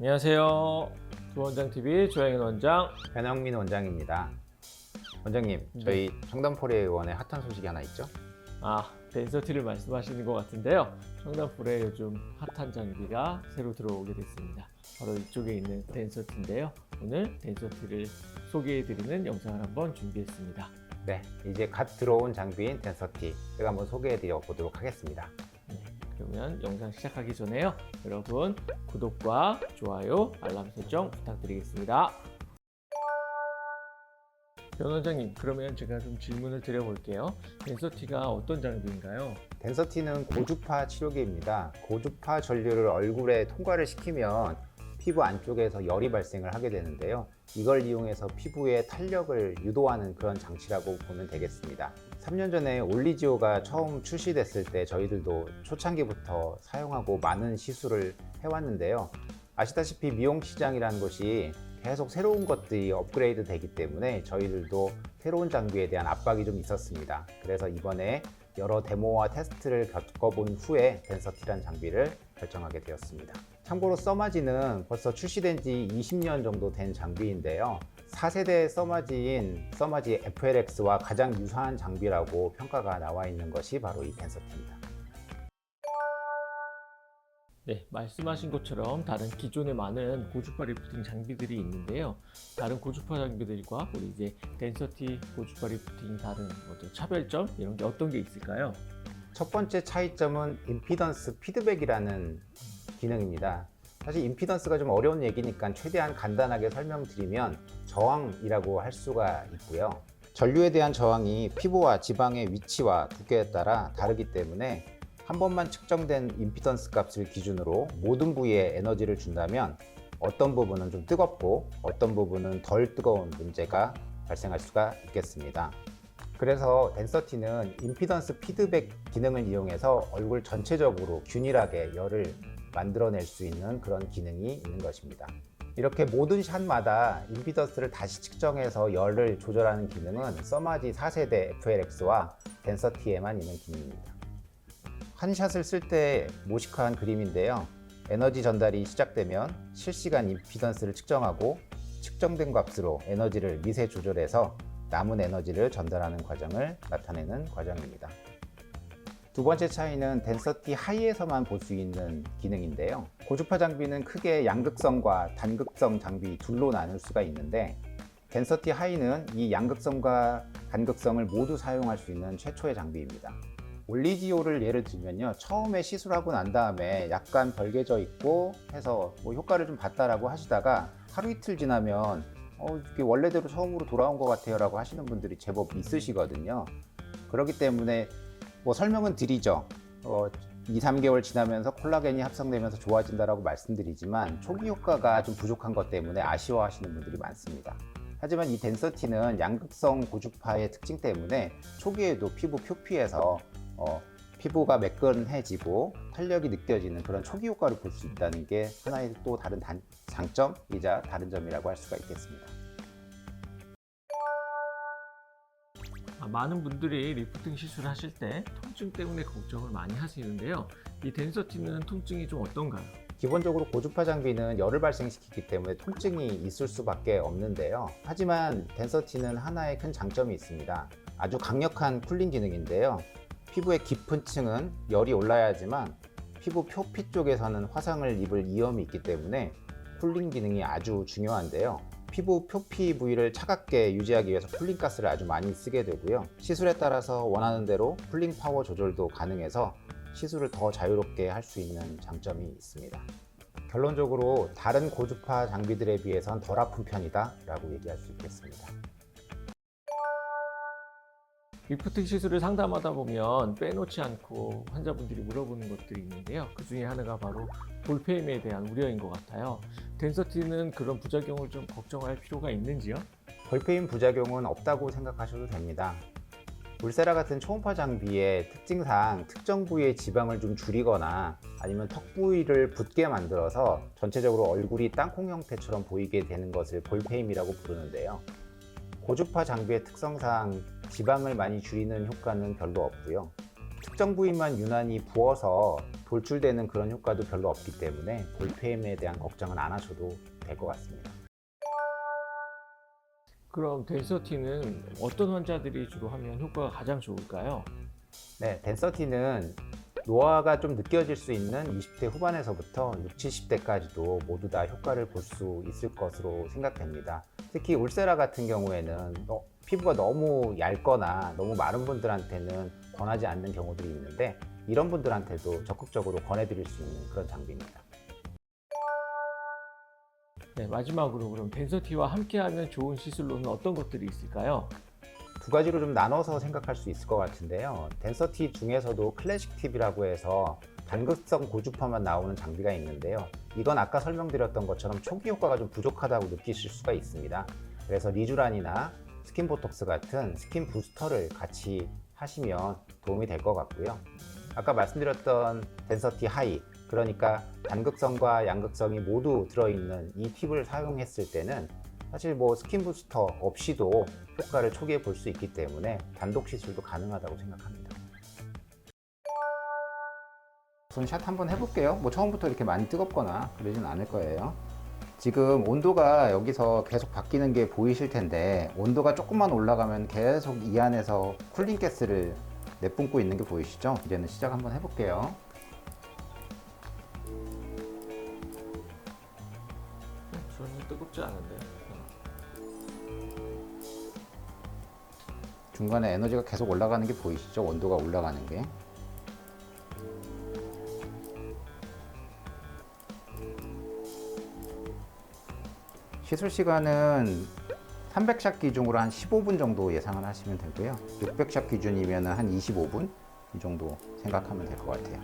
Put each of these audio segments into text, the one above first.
안녕하세요. 조원장TV 조영인 원장. 변영민 원장입니다. 원장님, 네. 저희 청담포레 의원의 핫한 소식이 하나 있죠? 아, 덴서티를 말씀하시는 것 같은데요. 청담불에 요즘 핫한 장비가 새로 들어오게 됐습니다. 바로 이쪽에 있는 덴서티인데요. 오늘 덴서티를 소개해드리는 영상을 한번 준비했습니다. 네, 이제 갓 들어온 장비인 덴서티 제가 한번 소개해드려 보도록 하겠습니다. 네, 그러면 영상 시작하기 전에요. 여러분 구독과 좋아요, 알람 설정 부탁드리겠습니다. 변 원장님, 그러면 제가 좀 질문을 드려볼게요. 덴서티가 어떤 장비인가요? 덴서티는 고주파 치료기입니다. 고주파 전류를 얼굴에 통과를 시키면 피부 안쪽에서 열이 발생을 하게 되는데요. 이걸 이용해서 피부에 탄력을 유도하는 그런 장치라고 보면 되겠습니다. 3년 전에 올리지오가 처음 출시됐을 때 저희들도 초창기부터 사용하고 많은 시술을 해왔는데요. 아시다시피 미용 시장이라는 것이 계속 새로운 것들이 업그레이드 되기 때문에 저희들도 새로운 장비에 대한 압박이 좀 있었습니다. 그래서 이번에 여러 데모와 테스트를 겪어본 후에 덴서티라는 장비를 결정하게 되었습니다. 참고로 써마지는 벌써 출시된 지 20년 정도 된 장비인데요. 4세대 써마지인 써마지 FLX와 가장 유사한 장비라고 평가가 나와 있는 것이 바로 이 덴서티입니다. 네, 말씀하신 것처럼 다른 기존에 많은 고주파 리프팅 장비들이 있는데요. 다른 고주파 장비들과 우리 이제 덴서티 고주파 리프팅 다른 어떤 차별점 이런 게 어떤 게 있을까요? 첫 번째 차이점은 임피던스 피드백이라는 기능입니다. 사실 임피던스가 좀 어려운 얘기니까 최대한 간단하게 설명드리면 저항이라고 할 수가 있고요. 전류에 대한 저항이 피부와 지방의 위치와 두께에 따라 다르기 때문에 한 번만 측정된 임피던스 값을 기준으로 모든 부위에 에너지를 준다면 어떤 부분은 좀 뜨겁고 어떤 부분은 덜 뜨거운 문제가 발생할 수가 있겠습니다. 그래서 덴서티는 임피던스 피드백 기능을 이용해서 얼굴 전체적으로 균일하게 열을 만들어낼 수 있는 그런 기능이 있는 것입니다. 이렇게 모든 샷마다 임피던스를 다시 측정해서 열을 조절하는 기능은 써마지 4세대 FLX와 덴서티에만 있는 기능입니다. 한 샷을 쓸 때 모식화한 그림인데요. 에너지 전달이 시작되면 실시간 임피던스를 측정하고 측정된 값으로 에너지를 미세 조절해서 남은 에너지를 전달하는 과정을 나타내는 과정입니다. 두 번째 차이는 덴서티 하이에서만 볼 수 있는 기능인데요. 고주파 장비는 크게 양극성과 단극성 장비 둘로 나눌 수가 있는데 덴서티 하이는 이 양극성과 단극성을 모두 사용할 수 있는 최초의 장비입니다. 올리지오를 예를 들면요. 처음에 시술하고 난 다음에 약간 벌게져 있고 해서 뭐 효과를 좀 봤다라고 하시다가 하루 이틀 지나면 어, 이게 원래대로 처음으로 돌아온 것 같아요 라고 하시는 분들이 제법 있으시거든요. 그렇기 때문에 뭐 설명은 드리죠. 어, 2, 3개월 지나면서 콜라겐이 합성되면서 좋아진다라고 말씀드리지만 초기 효과가 좀 부족한 것 때문에 아쉬워하시는 분들이 많습니다. 하지만 이 덴서티는 양극성 고주파의 특징 때문에 초기에도 피부 표피에서 어, 피부가 매끈해지고 탄력이 느껴지는 그런 초기 효과를 볼 수 있다는 게 하나의 또 다른 단, 장점이자 다른 점이라고 할 수가 있겠습니다. 많은 분들이 리프팅 시술을 하실 때 통증 때문에 걱정을 많이 하시는데요. 이 덴서티는 통증이 좀 어떤가요? 기본적으로 고주파 장비는 열을 발생시키기 때문에 통증이 있을 수밖에 없는데요. 하지만 덴서티는 하나의 큰 장점이 있습니다. 아주 강력한 쿨링 기능인데요. 피부의 깊은 층은 열이 올라야지만 피부 표피 쪽에서는 화상을 입을 위험이 있기 때문에 쿨링 기능이 아주 중요한데요. 피부 표피 부위를 차갑게 유지하기 위해서 쿨링 가스를 아주 많이 쓰게 되고요. 시술에 따라서 원하는 대로 쿨링 파워 조절도 가능해서 시술을 더 자유롭게 할 수 있는 장점이 있습니다. 결론적으로 다른 고주파 장비들에 비해선 덜 아픈 편이다 라고 얘기할 수 있겠습니다. 리프팅 시술을 상담하다 보면 빼놓지 않고 환자분들이 물어보는 것들이 있는데요. 그 중에 하나가 바로 볼페임에 대한 우려인 것 같아요. 덴서티는 그런 부작용을 좀 걱정할 필요가 있는지요? 볼페인 부작용은 없다고 생각하셔도 됩니다. 울세라 같은 초음파 장비의 특징상 특정 부위의 지방을 좀 줄이거나 아니면 턱 부위를 붓게 만들어서 전체적으로 얼굴이 땅콩 형태처럼 보이게 되는 것을 볼페임이라고 부르는데요. 고주파 장비의 특성상 지방을 많이 줄이는 효과는 별로 없고요. 특정 부위만 유난히 부어서 돌출되는 그런 효과도 별로 없기 때문에 볼펜에 대한 걱정은 안 하셔도 될 것 같습니다. 그럼 덴서티는 어떤 환자들이 주로 하면 효과가 가장 좋을까요? 네, 덴서티는 노화가 좀 느껴질 수 있는 20대 후반에서부터 60, 70대까지도 모두 다 효과를 볼 수 있을 것으로 생각됩니다. 특히 울세라 같은 경우에는 어, 피부가 너무 얇거나 너무 마른 분들한테는 권하지 않는 경우들이 있는데 이런 분들한테도 적극적으로 권해드릴 수 있는 그런 장비입니다. 네, 마지막으로 그럼 덴서티와 함께하면 좋은 시술로는 어떤 것들이 있을까요? 두 가지로 좀 나눠서 생각할 수 있을 것 같은데요. 덴서티 중에서도 클래식 팁이라고 해서 단극성 고주파만 나오는 장비가 있는데요. 이건 아까 설명드렸던 것처럼 초기 효과가 좀 부족하다고 느끼실 수가 있습니다. 그래서 리주란이나 스킨 보톡스 같은 스킨 부스터를 같이 하시면 도움이 될 것 같고요. 아까 말씀드렸던 덴서티 하이, 그러니까 단극성과 양극성이 모두 들어있는 이 팁을 사용했을 때는 사실 뭐 스킨 부스터 없이도 효과를 초기에 볼 수 있기 때문에 단독 시술도 가능하다고 생각합니다. 우선 샷 한번 해볼게요. 뭐 처음부터 이렇게 많이 뜨겁거나 그러진 않을 거예요. 지금 온도가 여기서 계속 바뀌는 게 보이실 텐데 온도가 조금만 올라가면 계속 이 안에서 쿨링 가스를 내뿜고 있는 게 보이시죠? 이제는 시작 한번 해볼게요. 전혀 뜨겁지 않은데. 중간에 에너지가 계속 올라가는 게 보이시죠? 온도가 올라가는 게. 시술 시간은 300샷 기준으로 한 15분 정도 예상을 하시면 되고요. 600샷 기준이면 한 25분 이 정도 생각하면 될 것 같아요.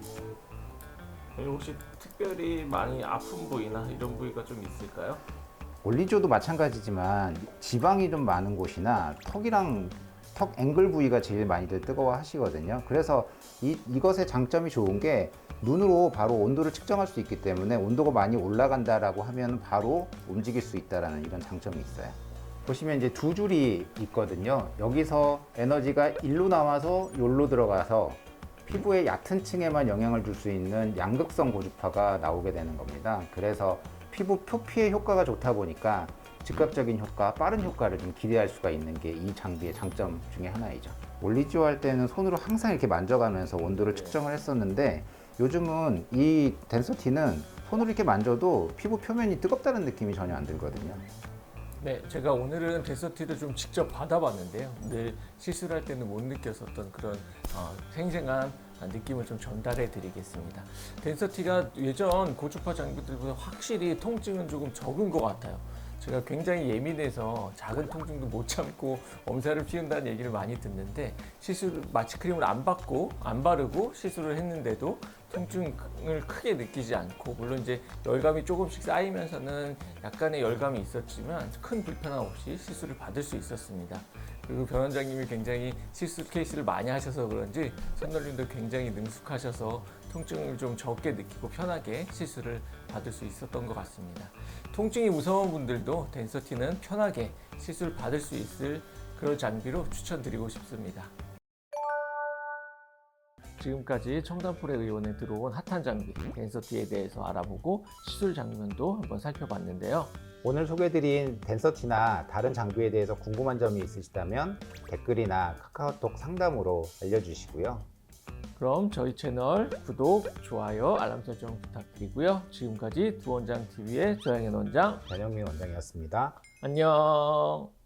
혹시 특별히 많이 아픈 부위나 이런 부위가 좀 있을까요? 올리조도 마찬가지지만 지방이 좀 많은 곳이나 턱이랑 턱 앵글 부위가 제일 많이들 뜨거워 하시거든요. 그래서 이, 이것의 장점이 좋은 게 눈으로 바로 온도를 측정할 수 있기 때문에 온도가 많이 올라간다라고 하면 바로 움직일 수 있다라는 이런 장점이 있어요. 보시면 이제 두 줄이 있거든요. 여기서 에너지가 일로 나와서 요로 들어가서 피부의 얕은 층에만 영향을 줄 수 있는 양극성 고주파가 나오게 되는 겁니다. 그래서 피부 표피의 효과가 좋다 보니까 즉각적인 효과, 빠른 효과를 좀 기대할 수가 있는 게 이 장비의 장점 중에 하나이죠. 올리지오 할 때는 손으로 항상 이렇게 만져가면서 온도를 측정을 했었는데 요즘은 이 덴서티는 손으로 이렇게 만져도 피부 표면이 뜨겁다는 느낌이 전혀 안 들거든요. 네, 제가 오늘은 데서티를 좀 직접 받아봤는데요. 늘 시술할 때는 못 느꼈었던 그런 어, 생생한 느낌을 좀 전달해 드리겠습니다. 덴서티가 예전 고주파 장비들보다 확실히 통증은 조금 적은 것 같아요. 제가 굉장히 예민해서 작은 통증도 못 참고 엄살을 피운다는 얘기를 많이 듣는데 시술 마취 크림을 안 받고 안 바르고 시술을 했는데도 통증을 크게 느끼지 않고 물론 이제 열감이 조금씩 쌓이면서는 약간의 열감이 있었지만 큰 불편함 없이 시술을 받을 수 있었습니다. 그리고 변 원장님이 굉장히 시술 케이스를 많이 하셔서 그런지 손놀림도 굉장히 능숙하셔서 통증을 좀 적게 느끼고 편하게 시술을 받을 수 있었던 것 같습니다. 통증이 무서운 분들도 덴서티는 편하게 시술 받을 수 있을 그런 장비로 추천드리고 싶습니다. 지금까지 청담포레 의원에 들어온 핫한 장비 덴서티에 대해서 알아보고 시술 장면도 한번 살펴봤는데요. 오늘 소개해드린 덴서티나 다른 장비에 대해서 궁금한 점이 있으시다면 댓글이나 카카오톡 상담으로 알려주시고요. 그럼 저희 채널 구독, 좋아요, 알람 설정 부탁드리고요. 지금까지 두원장 TV의 조양현 원장 변영민 원장이었습니다. 안녕.